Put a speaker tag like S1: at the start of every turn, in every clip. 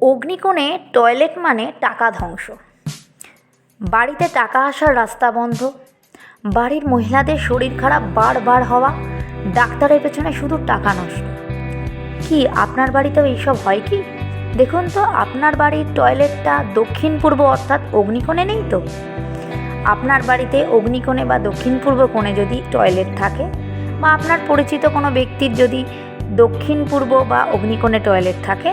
S1: অগ্নিকোণে toilet মানে টাকা ধ্বংস। বাড়িতে টাকা আসার রাস্তা বন্ধ। বাড়ির মহিলাদের শরীর খারাপ বারবার হওয়া। ডাক্তারের পেছনে শুধু টাকা নষ্ট। কি আপনার বাড়িতেও এইসব হয় কি? দেখুন তো, আপনার বাড়ির টয়লেটটা দক্ষিণ পূর্ব অর্থাৎ অগ্নিকোণে নেই তো? আপনার বাড়িতে অগ্নিকোণে বা দক্ষিণ পূর্ব কোণে যদি টয়লেট থাকে বা আপনার পরিচিত কোনো ব্যক্তির যদি দক্ষিণ পূর্ব বা অগ্নিকোণে টয়লেট থাকে,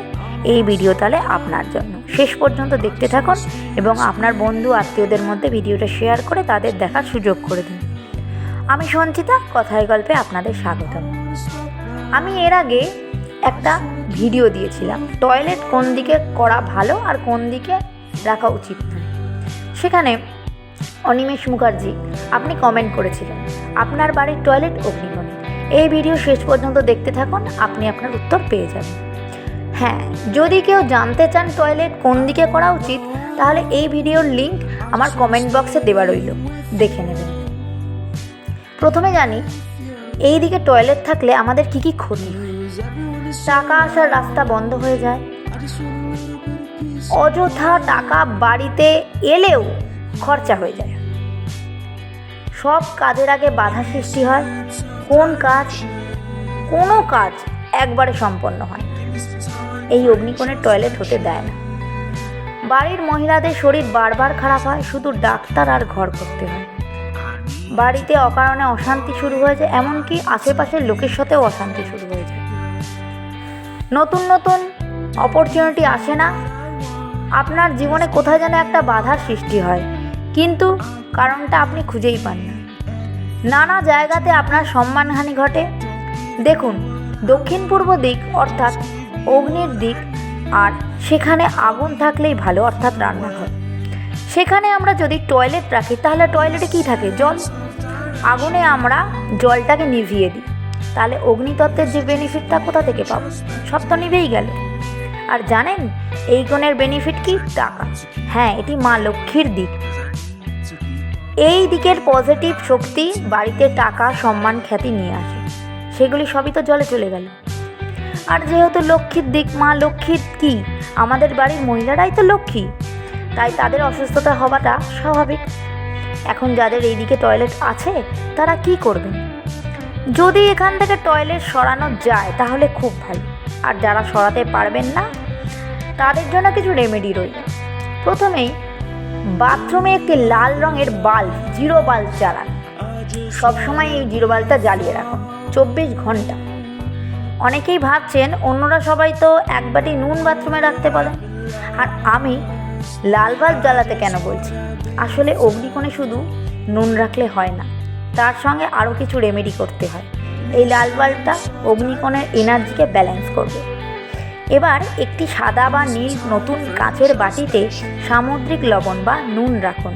S1: এই ভিডিও তাহলে আপনার জন্য। শেষ পর্যন্ত দেখতে থাকুন এবং আপনার বন্ধু, আত্মীয়দের মধ্যে ভিডিওটা শেয়ার করে তাদের দেখার সুযোগ করে দিন। আমি সঞ্চিতা, কথায় গল্পে আপনাদের স্বাগতম। আমি এর আগে একটা ভিডিও দিয়েছিলাম টয়লেট কোন দিকে করা ভালো আর কোন দিকে রাখা উচিত নয়। সেখানে অনিমেষ মুখার্জি, আপনি কমেন্ট করেছিলেন, আপনার বাড়ির টয়লেট অগ্নিকোণে। এই ভিডিও শেষ পর্যন্ত দেখতে থাকুন, আপনি আপনার উত্তর পেয়ে যাবেন। হ্যাঁ যদি কেউ জানতে চান টয়লেট কোন দিকে করা উচিত, তাহলে এই ভিডিওর লিংক আমার কমেন্ট বক্সে দেওয়া রইল। দেখে নেবেন। প্রথমে জানি এই দিকে টয়লেট থাকলে আমাদের কি কি ক্ষতি টাকা আসার রাস্তা বন্ধ হয়ে যায়। অযথা টাকা বাড়িতে এলেও খরচা হয়ে যায়। সব কাজের আগে বাধা সৃষ্টি হয়। কোন কাজ, কোনো কাজ একবারে সম্পন্ন হয়। এই অগ্নিকোণের টয়লেট হতে দেয় না। বাড়ির মহিলাদের শরীর বারবার খারাপ হয়, শুধু ডাক্তার আর ঘর করতে হয়। বাড়িতে অকারণে অশান্তি শুরু হয়ে যায়, এমনকি আশেপাশের লোকের সাথেও অশান্তি শুরু হয়ে যায়। নতুন নতুন অপরচুনিটি আসে না। আপনার জীবনে কোথায় যেন একটা বাধার সৃষ্টি হয়, কিন্তু কারণটা আপনি খুঁজেই পান না। নানা জায়গাতে আপনার সম্মানহানি ঘটে। দেখুন দক্ষিণ পূর্ব দিক অর্থাৎ অগ্নির দিক আর সেখানে আগুন থাকলেই ভালো অর্থাৎ রান্নাঘর। সেখানে আমরা যদি টয়লেট রাখি, তাহলে টয়লেটে কী থাকে? জল। আগুনে আমরা জলটাকে নিভিয়ে দিই। তাহলে অগ্নিতত্ত্বের যে বেনিফিটটা কোথা থেকে পাবো? সব তো নিভেই গেল। আর জানেন, এই গুণের বেনিফিট কি? টাকা। হ্যাঁ এটি মা লক্ষ্মীর দিক। এই দিকের পজিটিভ শক্তি বাড়িতে টাকা, সম্মান, খ্যাতি নিয়ে আসে। সেগুলি সবই তো জলে চলে গেল। আর যেহেতু লক্ষ্মীর দিক, মা লক্ষ্মীর কি? আমাদের বাড়ির মহিলারাই তো লক্ষ্মী। তাই তাদের অসুস্থতা হওয়াটা স্বাভাবিক। এখন যাদের এইদিকে টয়লেট আছে, তারা কি করবেন যদি এখান থেকে টয়লেট সরানো যায়, তাহলে খুব ভালো। আর যারা সরাতে পারবেন না, তাদের জন্য কিছু রেমেডি রইল। প্রথমেই বাথরুমে একটি লাল রঙের বাল্ব, জিরো বাল্ব জ্বালান। সবসময় এই জিরো বাল্বটা জ্বালিয়ে রাখুন চব্বিশ ঘণ্টা। অনেকেই ভাবছেন অন্যরা সবাই তো এক বাটি নুন বাথরুমে রাখতে বলেন আর আমি লাল বাল্ব জ্বালাতে কেন বলছি? আসলে অগ্নিকোণে শুধু নুন রাখলে হয় না, তার সঙ্গে আরও কিছু রেমেডি করতে হয়। এই লাল বাল্বটা অগ্নিকোণের এনার্জিকে ব্যালেন্স করবে। এবার একটি সাদা বা নীল নতুন কাঁচের বাটিতে সামুদ্রিক লবণ বা নুন রাখুন।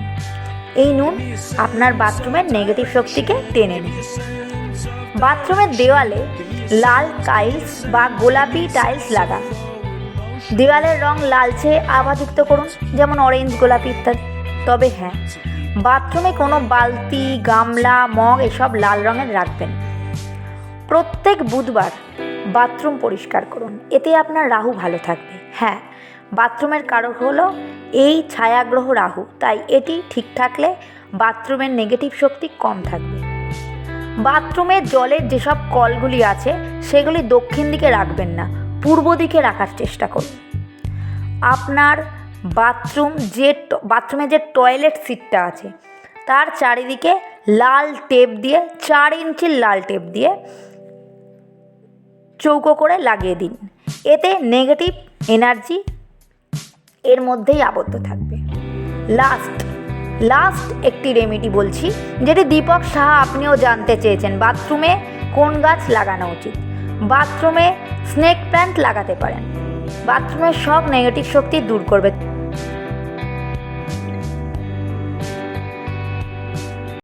S1: এই নুন আপনার বাথরুমের নেগেটিভ শক্তিকে টেনে নেবে বাথরুমের দেওয়ালে লাল টাইলস বা গোলাপি টাইলস লাগান। দেওয়ালের রং লালচে আভাযুক্ত করুন, যেমন অরেঞ্জ, গোলাপি ইত্যাদি। তবে হ্যাঁ বাথরুমে কোনো বালতি, গামলা, মগ, এসব লাল রঙের রাখবেন। প্রত্যেক বুধবার বাথরুম পরিষ্কার করুন। এতে আপনার রাহু ভালো থাকবে। হ্যাঁ বাথরুমের কারক হলো এই ছায়াগ্রহ রাহু, তাই এটি ঠিক থাকলে বাথরুমের নেগেটিভ শক্তি কম থাকবে। বাথরুমে জলের যেসব কলগুলি আছে, সেগুলি দক্ষিণ দিকে রাখবেন না, পূর্ব দিকে রাখার চেষ্টা করুন। আপনার বাথরুম যে বাথরুমে যে টয়লেট সিটটা আছে, তার চারিদিকে লাল টেপ দিয়ে, চার ইঞ্চির লাল টেপ দিয়ে চৌকো করে লাগিয়ে দিন। এতে নেগেটিভ এনার্জি এর মধ্যেই আবদ্ধ থাকবে। লাস্ট লাস্ট একটি রেমিডি বলছি, যেটি দীপক সাহা আপনিও জানতে চেয়েছেন। বাথরুমে কোন গাছ লাগানো উচিত? বাথরুমে স্নেক প্ল্যান্ট লাগাতে পারেন। বাথরুমের সব নেগেটিভ শক্তি দূর করবে।